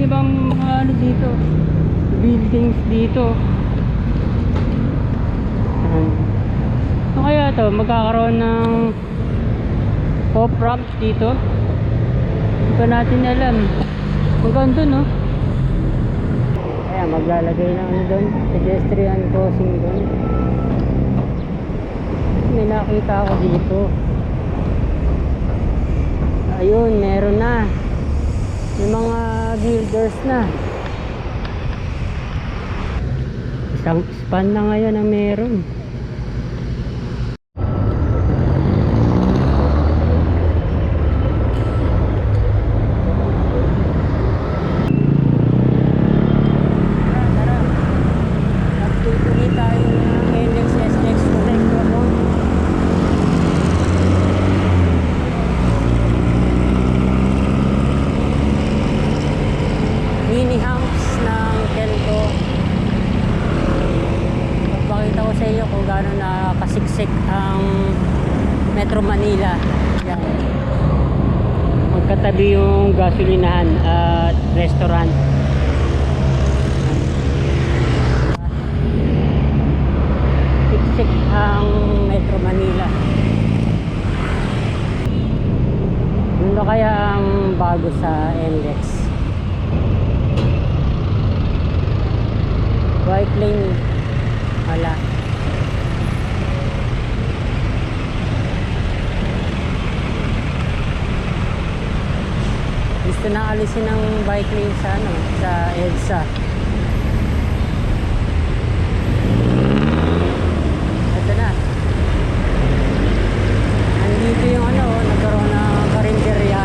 ibang mga ano dito. Buildings dito. Ano kaya to? Magkakaroon ng pop ramps dito? Hindi pa natin alam. Hanggang doon, no? Kaya maglalagay ng ano doon. Pedestrian crossing doon. May nakita ako dito. Ayun, meron na. May mga builders na. Isang span na ngayon ang meron. Tara, tara. Magtutuloy tayo ng NXS next connector road. mini humps ng Kelco. Magpakita ko sa inyo kung gaano na kasiksik ang Metro Manila. Yan. Magkatabi yung gasolinahan at restaurant. Siksik ang Metro Manila. Ano kaya ang bago sa NLEX? White lane. Wala. Alisin ng bike lane sa ano, sa EDSA. Ito na. Andito yung ano, nagkaroon ng karinderya.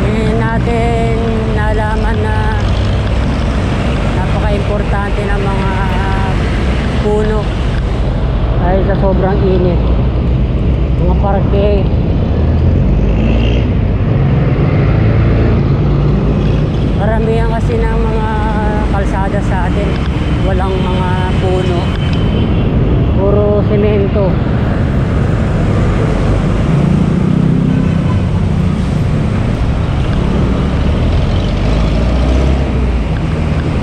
Ngayon natin nalaman na napaka-importante ng mga puno dahil sa sobrang init. Mga parke. Karamihan kasi ng mga kalsada sa atin walang mga puno. Puro semento.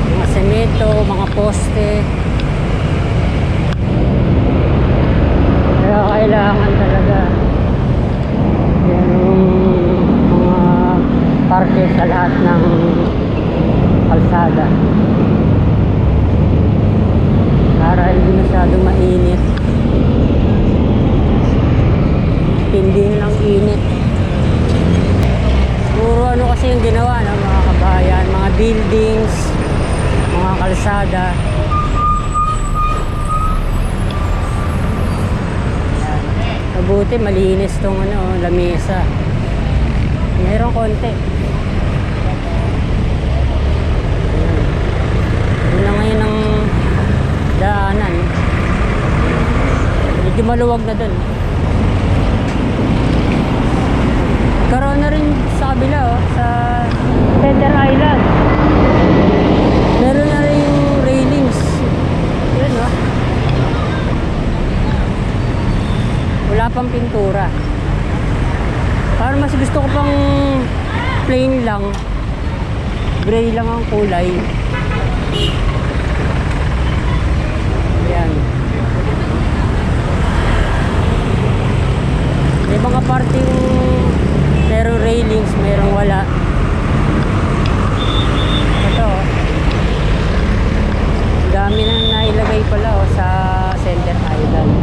mga semento, mga poste. Kaya kailangan talaga yan yung mga parke sa lahat ng kalsada. Para hindi masyadong mainit. Tindi ng init. Puro ano kasi yung ginawa ng mga kabayan, mga buildings, mga kalsada. Mabuti malinis tong ano, lamesa. Mayroong konti. Ayan. Yun na ngayon ang daanan. Medyo maluwag na dun. Karoon na rin sa kabila oh, sa Center Island. Meron na rin yung railings. Yun oh. Wala pang pintura. Parang mas gusto ko pang plain lang. Gray lang ang kulay. Yan. May mga parting merong railings, merong wala. Ito. oh. Dami nang nailagay pala oh, sa Center Island.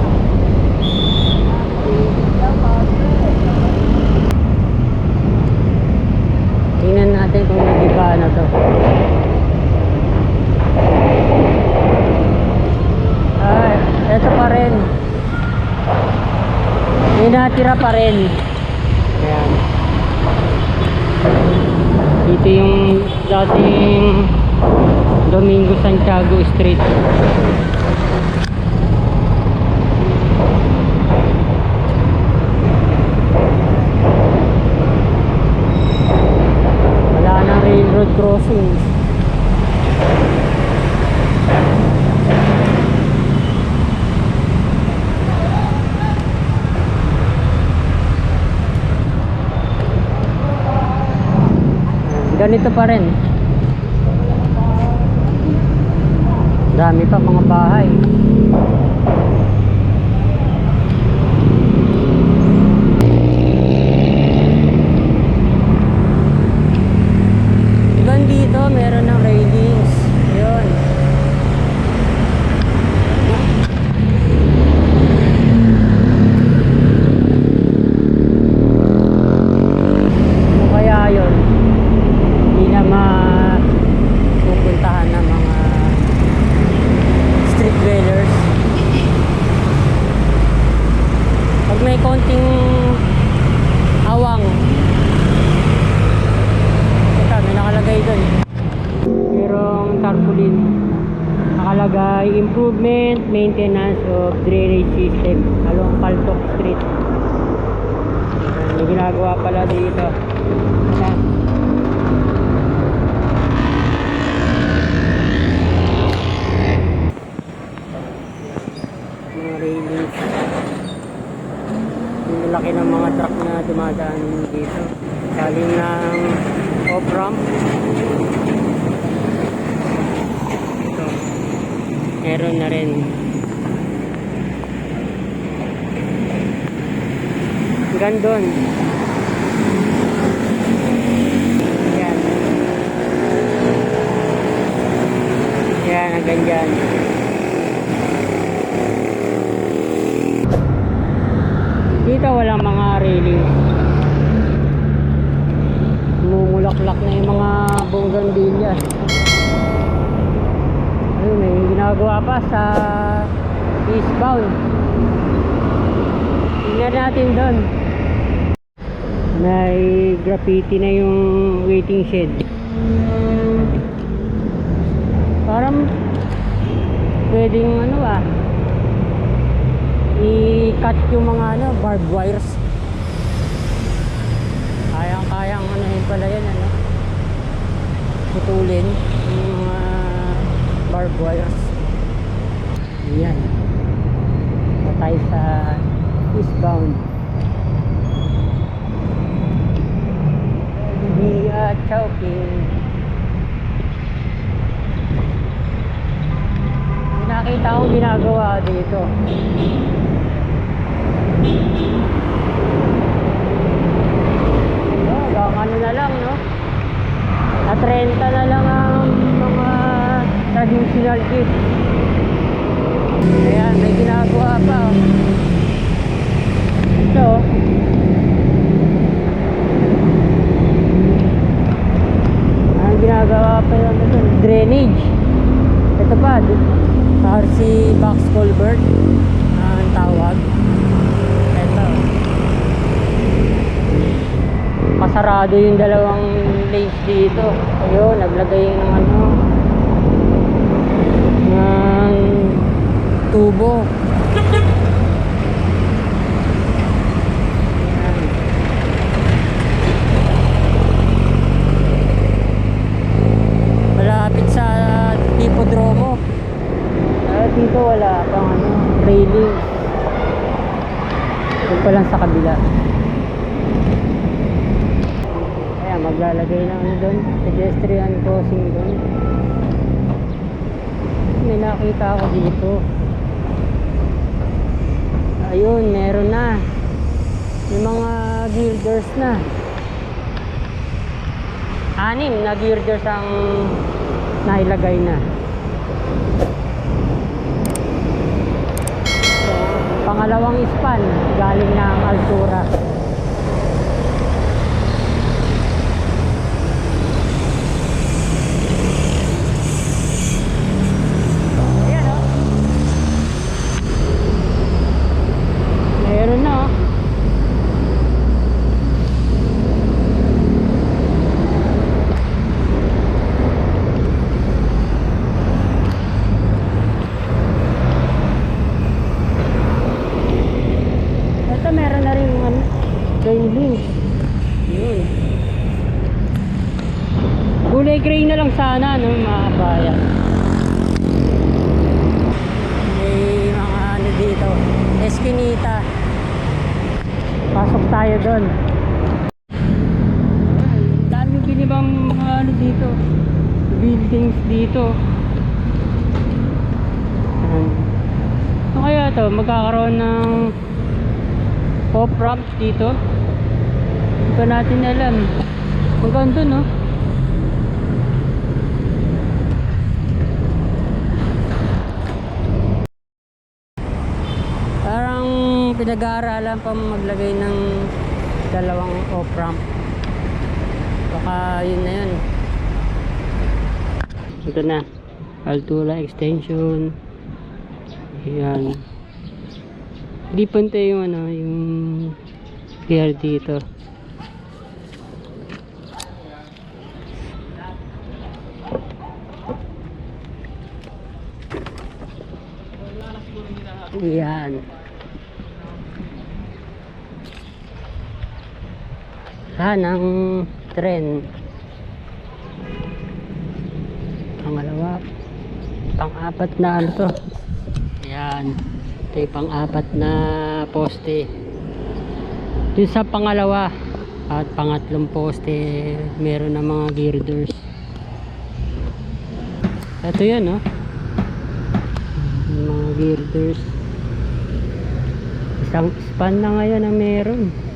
Tingnan natin kung nagiba na to. Ah, eto pa rin. Natira pa rin. Ayan. Dito yung dating Domingo Santiago Street. Wala nang railroad crossing. Ganito pa rin. Dami pa mga bahay. Hanggang dito, meron ng railings. Yun. Ano kaya yun? Hindi na mapupuntahan ng mga street dwellers. Pag may konting awang, ito, may nakalagay doon. Merong tarpaulin. Nakalagay, improvement, maintenance of drainage system along Paltok Street. May ginagawa pala dito. Ayan. Mga railings. Yung laki ng mga truck na dumadaan dito. Galing ng off-ramp. Meron na rin. Hanggang doon. Yan. Yan, hanggang dyan. Dito walang mga railing. Mumulaklak na yung mga bongganbilya. Ayun, may ginagawa pa sa eastbound. Tingnan natin doon. May graffiti na yung waiting shed. Parang pwedeng ano ah, i-cut yung mga ano, barbed wires. Kayang-kayang ano yun pala yan, ano? Putulin yung mga barbed wires. Yan. Patay sa eastbound. Hindi uh, choking. Nakita akong ginagawa dito. Hanggang ano na lang, no? At 30 na lang ang mga traditional gift. Ayan, may ginagawa pa. Oh. Ito. oh. Ang ginagawa pa yun ito, drainage. Ito pa, RC box culvert ang tawag. Ito. Pasarado yung dalawang lanes dito. Ayun, naglagay ng ano ng tubo. Ayan. Malapit sa hipodromo. Ah, dito wala pang ano, railing. Doon pa lang sa kabila. Kaya maglalagay ng ano doon, pedestrian crossing doon. May nakita ako dito. Ayun, meron na. Yung mga girders na. Anim na girders ang nailagay na. So, pangalawang span galing ng Altura. Ayan o. Meron na oh. Ito meron na rin ano, railing. Yun. Kulay gray na lang sana, no, mga kabayan. May mga ano dito, eskinita. Pasok tayo doon. Daming giniba ibang mga ano dito. Buildings dito. Ano kaya to? Magkakaroon ng off-ramp dito? Hindi pa natin alam. Doon, no? Parang pinag-aaralan pa maglagay ng dalawang off-ramp. Baka yun na yun. Ito na. Altura extension. Ayan. Hindi pantay yung ano, yung pier dito. Ayan. Saan ang tren? Pangalawa. Pang-apat na ano to? Ayan. Ito yung pang-apat na poste. Yung sa pangalawa at pangatlong poste, meron na mga girders. Ito yan, no? Yung mga girders. Isang span na ngayon ang meron.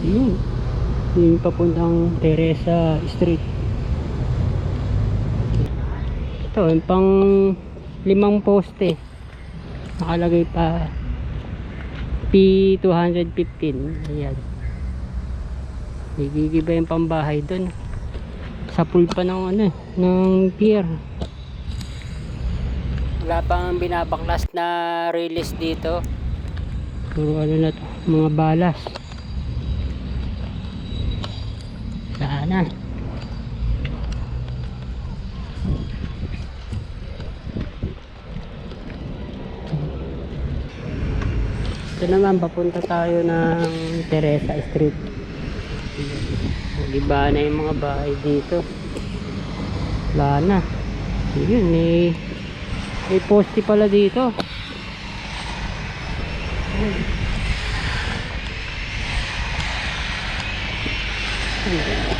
Yun. Yung papuntang Teresa Street. Ito, yung pang limang poste. Nakalagay pa P215. Ayan. Nagigiba yung pambahay doon. Sa pool pa ng ano, eh, ng pier. Wala pang binabaklas na release dito. Puro ano na to, mga balas. Sana. Ito naman, papunta tayo ng Teresa Street. Iba na yung mga bahay dito. Wala na. Yun, may, may poste pala dito. Star.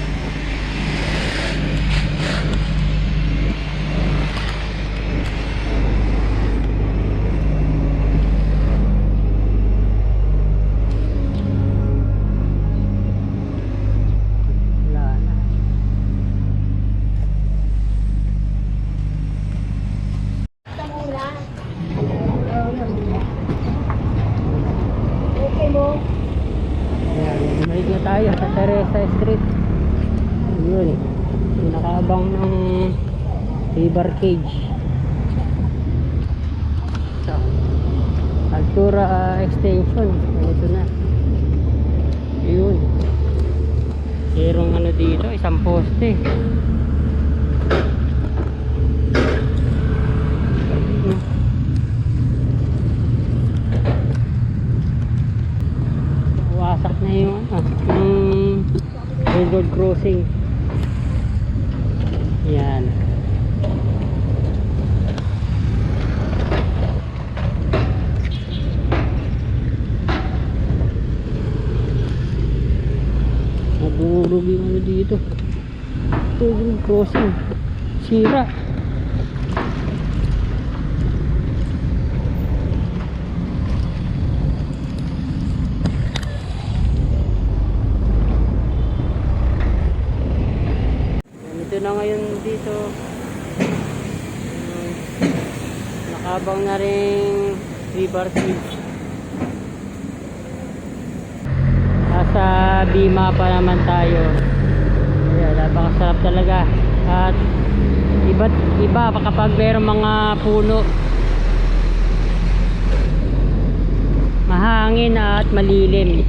Wala na. Okay mo? Ayan, bumalik na tayo sa Teresa Street. Yun. Pinakaabang ng cage. So, Altura ah, extension. Ito na. Yun. Merong ano dito, isang poste. wasak na yung ano, yung railroad crossing yan nabulog yung ano dito ito yung crossing sira Ganito na ngayon dito. Nakabang na rin river bridge. Nasa Bima pa naman tayo. Ayan, napakasarap talaga. At iba pa kapag mayroong mga puno. Mahangin at malilim.